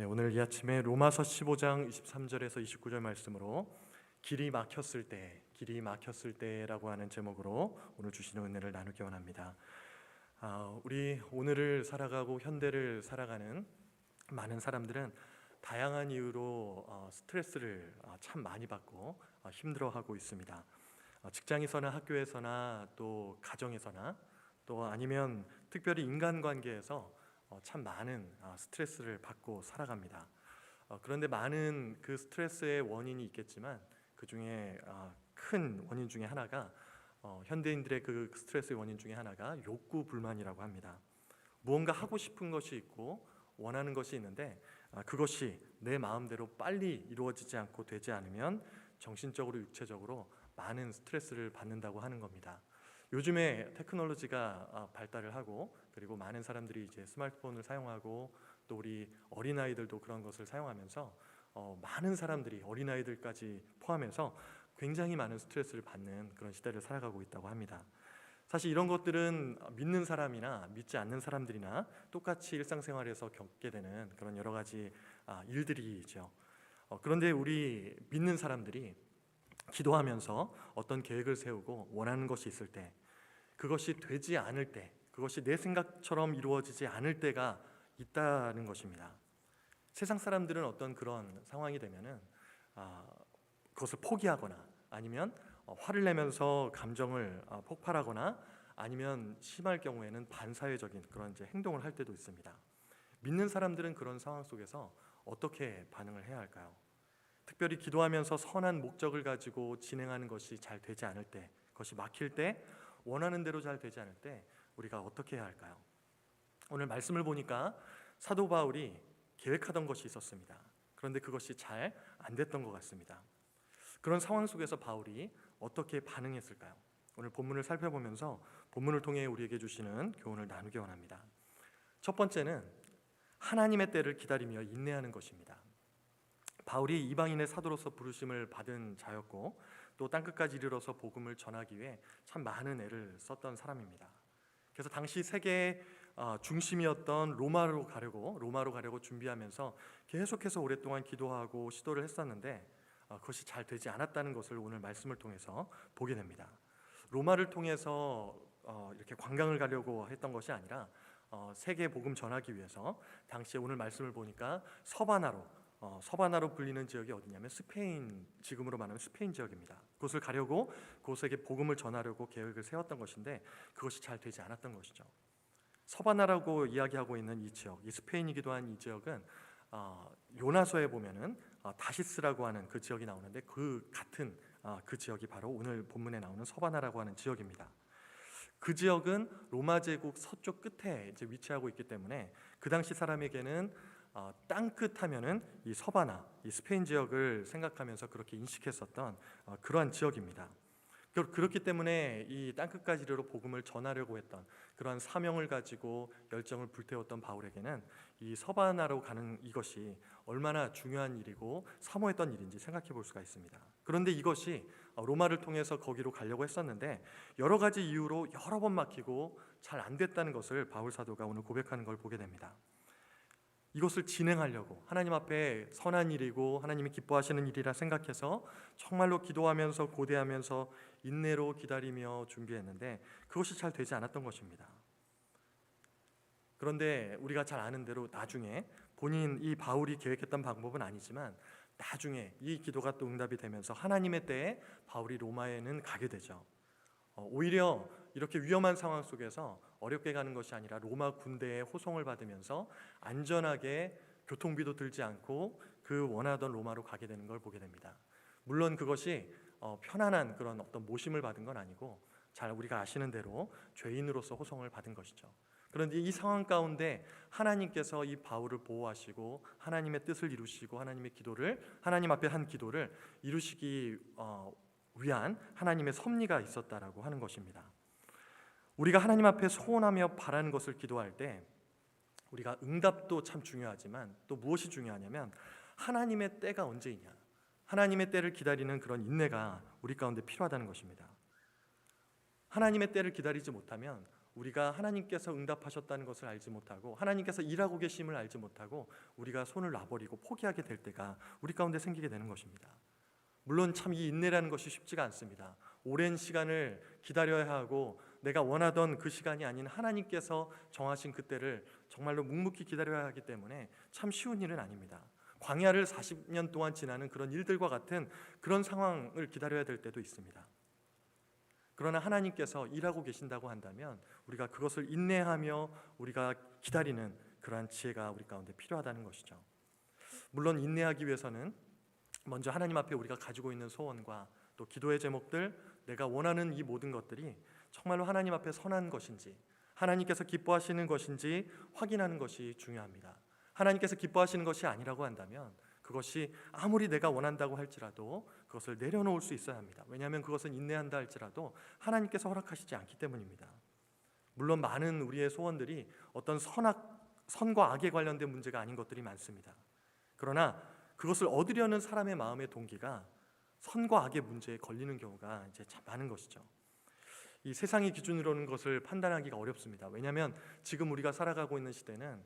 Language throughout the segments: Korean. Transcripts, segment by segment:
네, 오늘 이 아침에 로마서 15장 23절에서 29절 말씀으로 길이 막혔을 때, 길이 막혔을 때라고 하는 제목으로 오늘 주시는 은혜를 나누기 원합니다. 아, 우리 오늘을 살아가고 현대를 살아가는 많은 사람들은 다양한 이유로 어, 스트레스를 어, 참 많이 받고 어, 힘들어하고 있습니다. 어, 직장에서나 학교에서나 또 가정에서나 또 아니면 특별히 인간관계에서 어, 참 많은 어, 스트레스를 받고 살아갑니다. 어, 그런데 많은 그 스트레스의 원인이 있겠지만 그 중에 어, 큰 원인 중에 하나가 어, 현대인들의 그 스트레스의 원인 중에 하나가 욕구 불만이라고 합니다. 무언가 하고 싶은 것이 있고 원하는 것이 있는데 아, 그것이 내 마음대로 빨리 이루어지지 않고 되지 않으면 정신적으로 육체적으로 많은 스트레스를 받는다고 하는 겁니다. 요즘에 테크놀로지가 아, 발달을 하고 그리고 많은 사람들이 이제 스마트폰을 사용하고 또 우리 어린 아이들도 그런 것을 사용하면서 어, 많은 사람들이 어린 아이들까지 포함해서 굉장히 많은 스트레스를 받는 그런 시대를 살아가고 있다고 합니다. 사실 이런 것들은 믿는 사람이나 믿지 않는 사람들이나 똑같이 일상생활에서 겪게 되는 그런 여러 가지 아, 일들이죠. 어, 그런데 우리 믿는 사람들이 기도하면서 어떤 계획을 세우고 원하는 것이 있을 때 그것이 되지 않을 때 그것이 내 생각처럼 이루어지지 않을 때가 있다는 것입니다. 세상 사람들은 어떤 그런 상황이 되면은 아, 그것을 포기하거나 아니면 어, 화를 내면서 감정을 어, 폭발하거나 아니면 심할 경우에는 반사회적인 그런 이제 행동을 할 때도 있습니다. 믿는 사람들은 그런 상황 속에서 어떻게 반응을 해야 할까요? 특별히 기도하면서 선한 목적을 가지고 진행하는 것이 잘 되지 않을 때, 그것이 막힐 때, 원하는 대로 잘 되지 않을 때 우리가 어떻게 해야 할까요? 오늘 말씀을 보니까 사도 바울이 계획하던 것이 있었습니다. 그런데 그것이 잘 안 됐던 것 같습니다. 그런 상황 속에서 바울이 어떻게 반응했을까요? 오늘 본문을 살펴보면서 본문을 통해 우리에게 주시는 교훈을 나누기 원합니다. 첫 번째는 하나님의 때를 기다리며 인내하는 것입니다. 바울이 이방인의 사도로서 부르심을 받은 자였고 또 땅끝까지 이르러서 복음을 전하기 위해 참 많은 애를 썼던 사람입니다. 그래서 당시 세계의 어, 중심이었던 로마로 가려고 로마로 가려고 준비하면서 계속해서 오랫동안 기도하고 시도를 했었는데 어, 그것이 잘 되지 않았다는 것을 오늘 말씀을 통해서 보게 됩니다. 로마를 통해서 어, 이렇게 관광을 가려고 했던 것이 아니라 어, 세계 복음 전하기 위해서 당시에 오늘 말씀을 보니까 서바나로 어, 서바나로 불리는 지역이 어디냐면 스페인 지금으로 말하면 스페인 지역입니다. 그곳을 가려고 그곳에게 복음을 전하려고 계획을 세웠던 것인데 그것이 잘 되지 않았던 것이죠. 서바나라고 이야기하고 있는 이 지역, 이 스페인이기도 한 이 지역은 어, 요나서에 보면은 어, 다시스라고 하는 그 지역이 나오는데 그 같은 어, 그 지역이 바로 오늘 본문에 나오는 서바나라고 하는 지역입니다. 그 지역은 로마 제국 서쪽 끝에 이제 위치하고 있기 때문에 그 당시 사람에게는 어, 땅끝 하면은 이 서바나, 이 스페인 지역을 생각하면서 그렇게 인식했었던 어, 그러한 지역입니다. 그- 그렇기 때문에 이 땅끝까지 이르러 복음을 전하려고 했던 그러한 사명을 가지고 열정을 불태웠던 바울에게는 이 서바나로 가는 이것이 얼마나 중요한 일이고 사모했던 일인지 생각해 볼 수가 있습니다. 그런데 이것이 어, 로마를 통해서 거기로 가려고 했었는데 여러 가지 이유로 여러 번 막히고 잘 안 됐다는 것을 바울 사도가 오늘 고백하는 걸 보게 됩니다. 이것을 진행하려고 하나님 앞에 선한 일이고 하나님이 기뻐하시는 일이라 생각해서 정말로 기도하면서 고대하면서 인내로 기다리며 준비했는데 그것이 잘 되지 않았던 것입니다. 그런데 우리가 잘 아는 대로 나중에 본인 이 바울이 계획했던 방법은 아니지만 나중에 이 기도가 또 응답이 되면서 하나님의 때에 바울이 로마에는 가게 되죠. 어, 오히려 이렇게 위험한 상황 속에서 어렵게 가는 것이 아니라 로마 군대의 호송을 받으면서 안전하게 교통비도 들지 않고 그 원하던 로마로 가게 되는 걸 보게 됩니다. 물론 그것이 어, 편안한 그런 어떤 모심을 받은 건 아니고 잘 우리가 아시는 대로 죄인으로서 호송을 받은 것이죠. 그런데 이 상황 가운데 하나님께서 이 바울을 보호하시고 하나님의 뜻을 이루시고 하나님의 기도를 하나님 앞에 한 기도를 이루시기 어, 위한 하나님의 섭리가 있었다라고 하는 것입니다. 우리가 하나님 앞에 소원하며 바라는 것을 기도할 때 우리가 응답도 참 중요하지만 또 무엇이 중요하냐면 하나님의 때가 언제이냐. 하나님의 때를 기다리는 그런 인내가 우리 가운데 필요하다는 것입니다. 하나님의 때를 기다리지 못하면 우리가 하나님께서 응답하셨다는 것을 알지 못하고 하나님께서 일하고 계심을 알지 못하고 우리가 손을 놔버리고 포기하게 될 때가 우리 가운데 생기게 되는 것입니다. 물론 참 이 인내라는 것이 쉽지가 않습니다. 오랜 시간을 기다려야 하고 내가 원하던 그 시간이 아닌 하나님께서 정하신 그때를 정말로 묵묵히 기다려야 하기 때문에 참 쉬운 일은 아닙니다. 광야를 40년 동안 지나는 그런 일들과 같은 그런 상황을 기다려야 될 때도 있습니다. 그러나 하나님께서 일하고 계신다고 한다면 우리가 그것을 인내하며 우리가 기다리는 그러한 지혜가 우리 가운데 필요하다는 것이죠. 물론 인내하기 위해서는 먼저 하나님 앞에 우리가 가지고 있는 소원과 또 기도의 제목들 내가 원하는 이 모든 것들이 정말로 하나님 앞에 선한 것인지 하나님께서 기뻐하시는 것인지 확인하는 것이 중요합니다. 하나님께서 기뻐하시는 것이 아니라고 한다면 그것이 아무리 내가 원한다고 할지라도 그것을 내려놓을 수 있어야 합니다. 왜냐하면 그것은 인내한다 할지라도 하나님께서 허락하시지 않기 때문입니다. 물론 많은 우리의 소원들이 어떤 선악 선과 악에 관련된 문제가 아닌 것들이 많습니다. 그러나 그것을 얻으려는 사람의 마음의 동기가 선과 악의 문제에 걸리는 경우가 이제 참 많은 것이죠. 이 세상의 기준으로는 것을 판단하기가 어렵습니다. 왜냐하면 지금 우리가 살아가고 있는 시대는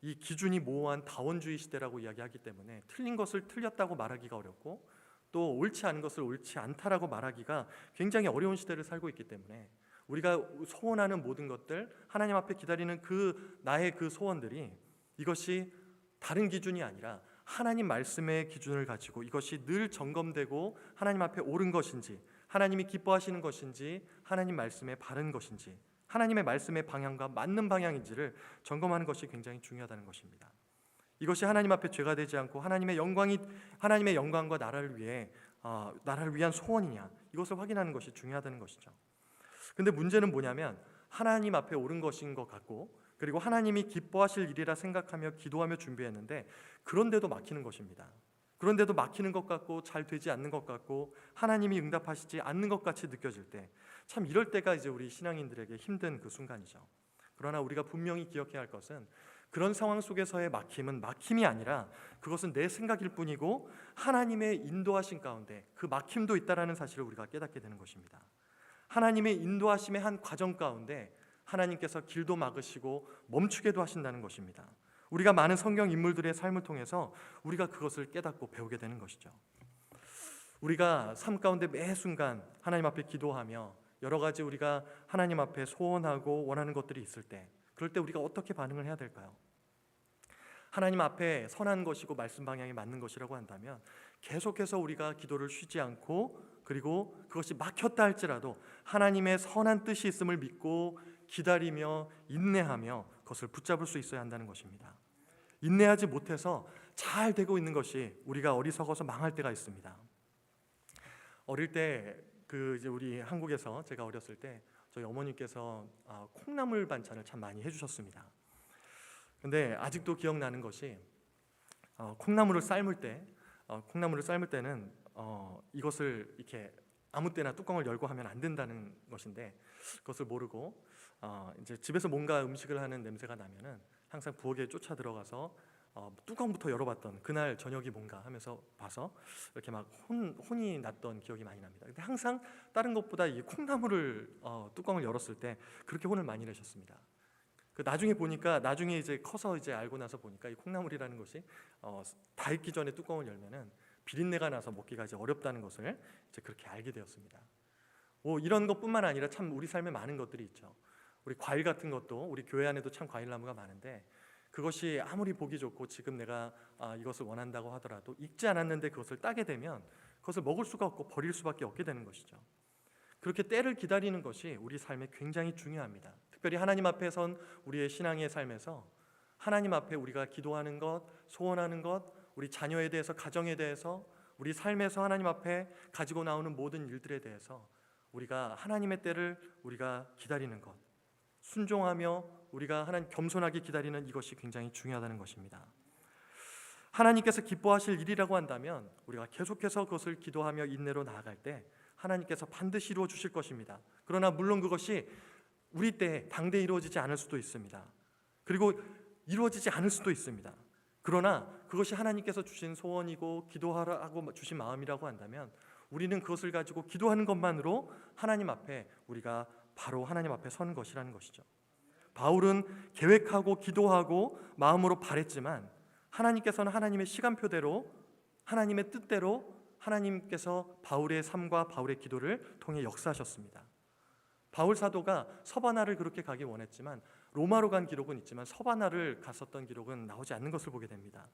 이 기준이 모호한 다원주의 시대라고 이야기하기 때문에 틀린 것을 틀렸다고 말하기가 어렵고 또 옳지 않은 것을 옳지 않다라고 말하기가 굉장히 어려운 시대를 살고 있기 때문에 우리가 소원하는 모든 것들 하나님 앞에 기다리는 그 나의 그 소원들이 이것이 다른 기준이 아니라 하나님 말씀의 기준을 가지고 이것이 늘 점검되고 하나님 앞에 옳은 것인지 하나님이 기뻐하시는 것인지 하나님 말씀에 바른 것인지 하나님의 말씀의 방향과 맞는 방향인지를 점검하는 것이 굉장히 중요하다는 것입니다. 이것이 하나님 앞에 죄가 되지 않고 하나님의 영광이 하나님의 영광과 나라를 위해 어, 나라를 위한 소원이냐 이것을 확인하는 것이 중요하다는 것이죠. 근데 문제는 뭐냐면 하나님 앞에 옳은 것인 것 같고 그리고 하나님이 기뻐하실 일이라 생각하며 기도하며 준비했는데 그런데도 막히는 것입니다. 그런데도 막히는 것 같고 잘 되지 않는 것 같고 하나님이 응답하시지 않는 것 같이 느껴질 때 참 이럴 때가 이제 우리 신앙인들에게 힘든 그 순간이죠. 그러나 우리가 분명히 기억해야 할 것은 그런 상황 속에서의 막힘은 막힘이 아니라 그것은 내 생각일 뿐이고 하나님의 인도하신 가운데 그 막힘도 있다라는 사실을 우리가 깨닫게 되는 것입니다. 하나님의 인도하심의 한 과정 가운데 하나님께서 길도 막으시고 멈추게도 하신다는 것입니다. 우리가 많은 성경 인물들의 삶을 통해서 우리가 그것을 깨닫고 배우게 되는 것이죠. 우리가 삶 가운데 매 순간 하나님 앞에 기도하며 여러 가지 우리가 하나님 앞에 소원하고 원하는 것들이 있을 때 그럴 때 우리가 어떻게 반응을 해야 될까요? 하나님 앞에 선한 것이고 말씀 방향이 맞는 것이라고 한다면 계속해서 우리가 기도를 쉬지 않고 그리고 그것이 막혔다 할지라도 하나님의 선한 뜻이 있음을 믿고 기다리며 인내하며 그것을 붙잡을 수 있어야 한다는 것입니다. 인내하지 못해서 잘 되고 있는 것이 우리가 어리석어서 망할 때가 있습니다. 어릴 때 그 이제 우리 한국에서 제가 어렸을 때 저희 어머니께서 아, 콩나물 반찬을 참 많이 해주셨습니다. 근데 아직도 기억나는 것이 어, 콩나물을 삶을 때 어, 콩나물을 삶을 때는 어, 이것을 이렇게 아무 때나 뚜껑을 열고 하면 안 된다는 것인데 그것을 모르고 어, 이제 집에서 뭔가 음식을 하는 냄새가 나면은 항상 부엌에 쫓아 들어가서 어, 뚜껑부터 열어봤던 그날 저녁이 뭔가 하면서 봐서 이렇게 막 혼, 혼이 났던 기억이 많이 납니다. 근데 항상 다른 것보다 이 콩나물을 어, 뚜껑을 열었을 때 그렇게 혼을 많이 내셨습니다. 그 나중에 보니까 나중에 이제 커서 이제 알고 나서 보니까 이 콩나물이라는 것이 어, 다 익기 전에 뚜껑을 열면은 비린내가 나서 먹기가 이제 어렵다는 것을 이제 그렇게 알게 되었습니다. 오, 이런 것뿐만 아니라 참 우리 삶에 많은 것들이 있죠. 우리 과일 같은 것도 우리 교회 안에도 참 과일 나무가 많은데 그것이 아무리 보기 좋고 지금 내가 아, 이것을 원한다고 하더라도 익지 않았는데 그것을 따게 되면 그것을 먹을 수가 없고 버릴 수밖에 없게 되는 것이죠. 그렇게 때를 기다리는 것이 우리 삶에 굉장히 중요합니다. 특별히 하나님 앞에 선 우리의 신앙의 삶에서 하나님 앞에 우리가 기도하는 것, 소원하는 것, 우리 자녀에 대해서 가정에 대해서 우리 삶에서 하나님 앞에 가지고 나오는 모든 일들에 대해서 우리가 하나님의 때를 우리가 기다리는 것, 순종하며 우리가 하나님 겸손하게 기다리는 이것이 굉장히 중요하다는 것입니다. 하나님께서 기뻐하실 일이라고 한다면 우리가 계속해서 그것을 기도하며 인내로 나아갈 때 하나님께서 반드시 이루어 주실 것입니다. 그러나 물론 그것이 우리 때 당대 이루어지지 않을 수도 있습니다. 그리고 이루어지지 않을 수도 있습니다. 그러나 그것이 하나님께서 주신 소원이고 기도하라고 주신 마음이라고 한다면 우리는 그것을 가지고 기도하는 것만으로 하나님 앞에 우리가 바로 하나님 앞에 선 것이라는 것이죠. 바울은 계획하고 기도하고 마음으로 바랬지만 하나님께서는 하나님의 시간표대로 하나님의 뜻대로 하나님께서 바울의 삶과 바울의 기도를 통해 역사하셨습니다. 바울 사도가 서바나를 그렇게 가기 원했지만 로마로 간 기록은 있지만 서바나를 갔었던 기록은 나오지 않는 것을 보게 됩니다.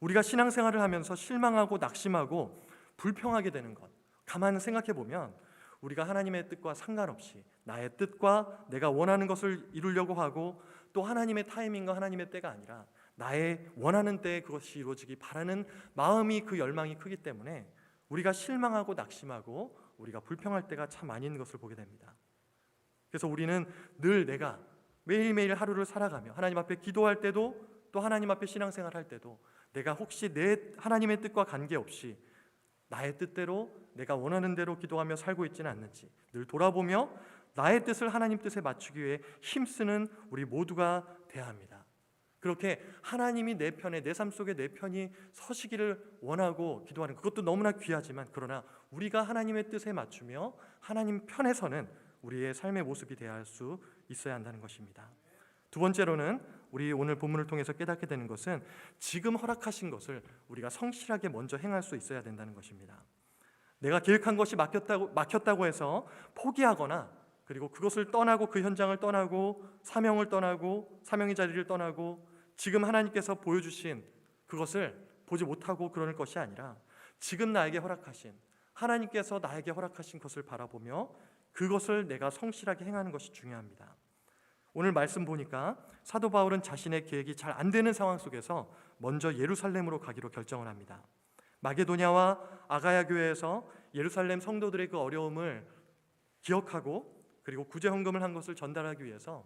우리가 신앙생활을 하면서 실망하고 낙심하고 불평하게 되는 것 가만 생각해 보면 우리가 하나님의 뜻과 상관없이 나의 뜻과 내가 원하는 것을 이루려고 하고 또 하나님의 타이밍과 하나님의 때가 아니라 나의 원하는 때에 그것이 이루어지기 바라는 마음이 그 열망이 크기 때문에 우리가 실망하고 낙심하고 우리가 불평할 때가 참 많이 있는 것을 보게 됩니다. 그래서 우리는 늘 내가 매일매일 하루를 살아가며 하나님 앞에 기도할 때도 또 하나님 앞에 신앙생활 할 때도 내가 혹시 내 하나님의 뜻과 관계없이 나의 뜻대로 내가 원하는 대로 기도하며 살고 있지는 않는지 늘 돌아보며 나의 뜻을 하나님 뜻에 맞추기 위해 힘쓰는 우리 모두가 돼야 합니다. 그렇게 하나님이 내 편에 내 삶 속에 내 편이 서시기를 원하고 기도하는 그것도 너무나 귀하지만 그러나 우리가 하나님의 뜻에 맞추며 하나님 편에서는 우리의 삶의 모습이 되어야 할 수 있어야 한다는 것입니다. 두 번째로는 우리 오늘 본문을 통해서 깨닫게 되는 것은 지금 허락하신 것을 우리가 성실하게 먼저 행할 수 있어야 된다는 것입니다. 내가 계획한 것이 막혔다고 막혔다고 해서 포기하거나 그리고 그것을 떠나고 그 현장을 떠나고 사명을 떠나고 사명의 자리를 떠나고 지금 하나님께서 보여주신 그것을 보지 못하고 그러는 것이 아니라 지금 나에게 허락하신 하나님께서 나에게 허락하신 것을 바라보며 그것을 내가 성실하게 행하는 것이 중요합니다. 오늘 말씀 보니까 사도 바울은 자신의 계획이 잘 안 되는 상황 속에서 먼저 예루살렘으로 가기로 결정을 합니다. 마게도냐와 아가야 교회에서 예루살렘 성도들의 그 어려움을 기억하고 그리고 구제 헌금을 한 것을 전달하기 위해서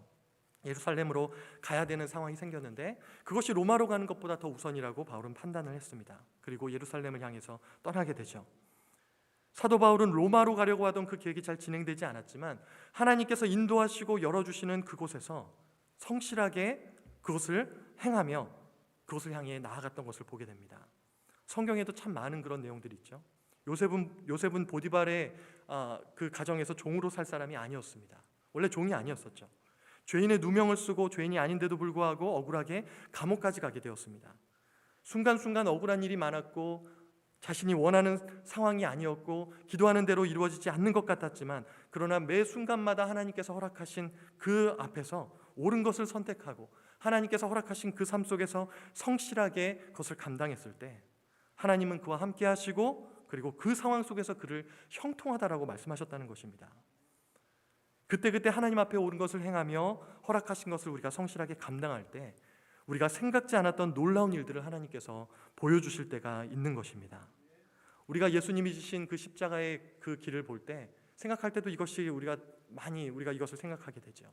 예루살렘으로 가야 되는 상황이 생겼는데 그것이 로마로 가는 것보다 더 우선이라고 바울은 판단을 했습니다. 그리고 예루살렘을 향해서 떠나게 되죠. 사도 바울은 로마로 가려고 하던 그 계획이 잘 진행되지 않았지만 하나님께서 인도하시고 열어주시는 그곳에서 성실하게 그것을 행하며 그것을 향해 나아갔던 것을 보게 됩니다. 성경에도 참 많은 그런 내용들이 있죠. 요셉은 요셉은 보디발의 아, 그 가정에서 종으로 살 사람이 아니었습니다. 원래 종이 아니었었죠. 죄인의 누명을 쓰고 죄인이 아닌데도 불구하고 억울하게 감옥까지 가게 되었습니다. 순간순간 억울한 일이 많았고 자신이 원하는 상황이 아니었고 기도하는 대로 이루어지지 않는 것 같았지만 그러나 매 순간마다 하나님께서 허락하신 그 앞에서 옳은 것을 선택하고 하나님께서 허락하신 그 삶 속에서 성실하게 그것을 감당했을 때 하나님은 그와 함께 하시고 그리고 그 상황 속에서 그를 형통하다라고 말씀하셨다는 것입니다. 그때그때 하나님 앞에 옳은 것을 행하며 허락하신 것을 우리가 성실하게 감당할 때 우리가 생각지 않았던 놀라운 일들을 하나님께서 보여주실 때가 있는 것입니다. 우리가 예수님이 지신 그 십자가의 그 길을 볼 때 생각할 때도 이것이 우리가 많이 우리가 이것을 생각하게 되죠.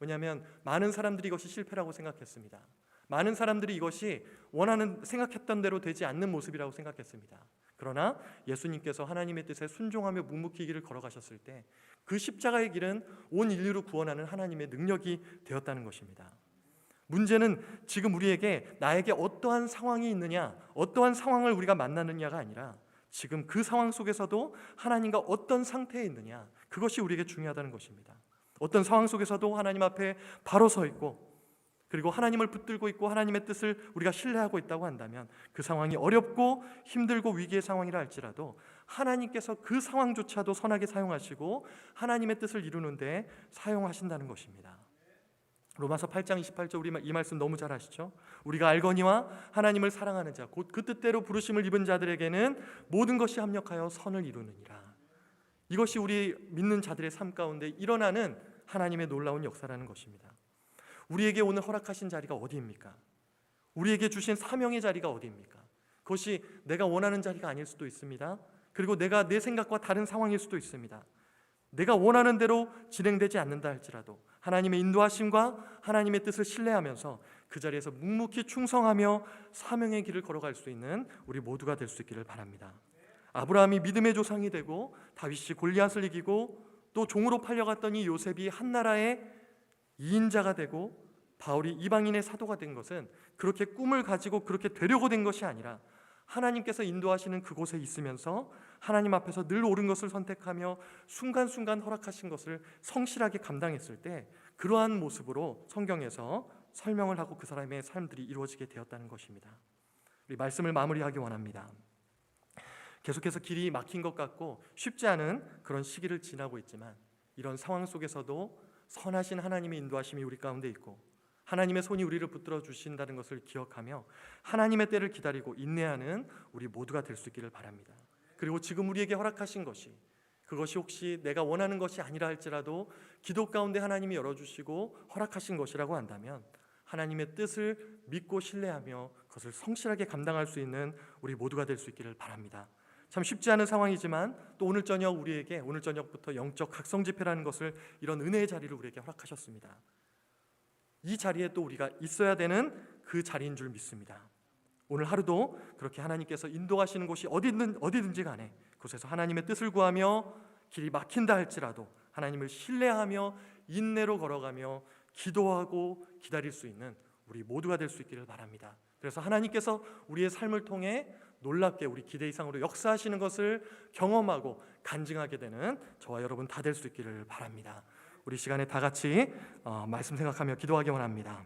왜냐하면 많은 사람들이 이것이 실패라고 생각했습니다. 많은 사람들이 이것이 원하는 생각했던 대로 되지 않는 모습이라고 생각했습니다. 그러나 예수님께서 하나님의 뜻에 순종하며 묵묵히 길을 걸어가셨을 때 그 십자가의 길은 온 인류를 구원하는 하나님의 능력이 되었다는 것입니다. 문제는 지금 우리에게 나에게 어떠한 상황이 있느냐, 어떠한 상황을 우리가 만나느냐가 아니라 지금 그 상황 속에서도 하나님과 어떤 상태에 있느냐, 그것이 우리에게 중요하다는 것입니다. 어떤 상황 속에서도 하나님 앞에 바로 서 있고 그리고 하나님을 붙들고 있고 하나님의 뜻을 우리가 신뢰하고 있다고 한다면 그 상황이 어렵고 힘들고 위기의 상황이라 할지라도 하나님께서 그 상황조차도 선하게 사용하시고 하나님의 뜻을 이루는데 사용하신다는 것입니다. 로마서 8장 28절 우리 이 말씀 너무 잘 아시죠? 우리가 알거니와 하나님을 사랑하는 자 곧 그 뜻대로 부르심을 입은 자들에게는 모든 것이 합력하여 선을 이루느니라. 이것이 우리 믿는 자들의 삶 가운데 일어나는 하나님의 놀라운 역사라는 것입니다. 우리에게 오늘 허락하신 자리가 어디입니까? 우리에게 주신 사명의 자리가 어디입니까? 그것이 내가 원하는 자리가 아닐 수도 있습니다. 그리고 내가 내 생각과 다른 상황일 수도 있습니다. 내가 원하는 대로 진행되지 않는다 할지라도 하나님의 인도하심과 하나님의 뜻을 신뢰하면서 그 자리에서 묵묵히 충성하며 사명의 길을 걸어갈 수 있는 우리 모두가 될 수 있기를 바랍니다. 아브라함이 믿음의 조상이 되고 다윗이 골리앗을 이기고 또 종으로 팔려갔더니 요셉이 한 나라의 이인자가 되고 바울이 이방인의 사도가 된 것은 그렇게 꿈을 가지고 그렇게 되려고 된 것이 아니라 하나님께서 인도하시는 그곳에 있으면서 하나님 앞에서 늘 옳은 것을 선택하며 순간순간 허락하신 것을 성실하게 감당했을 때 그러한 모습으로 성경에서 설명을 하고 그 사람의 삶들이 이루어지게 되었다는 것입니다. 우리 말씀을 마무리하기 원합니다. 계속해서 길이 막힌 것 같고 쉽지 않은 그런 시기를 지나고 있지만 이런 상황 속에서도 선하신 하나님의 인도하심이 우리 가운데 있고 하나님의 손이 우리를 붙들어 주신다는 것을 기억하며 하나님의 때를 기다리고 인내하는 우리 모두가 될 수 있기를 바랍니다. 그리고 지금 우리에게 허락하신 것이 그것이 혹시 내가 원하는 것이 아니라 할지라도 기도 가운데 하나님이 열어주시고 허락하신 것이라고 한다면 하나님의 뜻을 믿고 신뢰하며 그것을 성실하게 감당할 수 있는 우리 모두가 될 수 있기를 바랍니다. 참 쉽지 않은 상황이지만 또 오늘 저녁 우리에게 오늘 저녁부터 영적 각성 집회라는 것을 이런 은혜의 자리를 우리에게 허락하셨습니다. 이 자리에 또 우리가 있어야 되는 그 자리인 줄 믿습니다. 오늘 하루도 그렇게 하나님께서 인도하시는 곳이 어디든 어디든지 간에 그곳에서 하나님의 뜻을 구하며 길이 막힌다 할지라도 하나님을 신뢰하며 인내로 걸어가며 기도하고 기다릴 수 있는 우리 모두가 될 수 있기를 바랍니다. 그래서 하나님께서 우리의 삶을 통해 놀랍게 우리 기대 이상으로 역사하시는 것을 경험하고 간증하게 되는 저와 여러분 다 될 수 있기를 바랍니다. 우리 시간에 다 같이 어, 말씀 생각하며 기도하기 원합니다.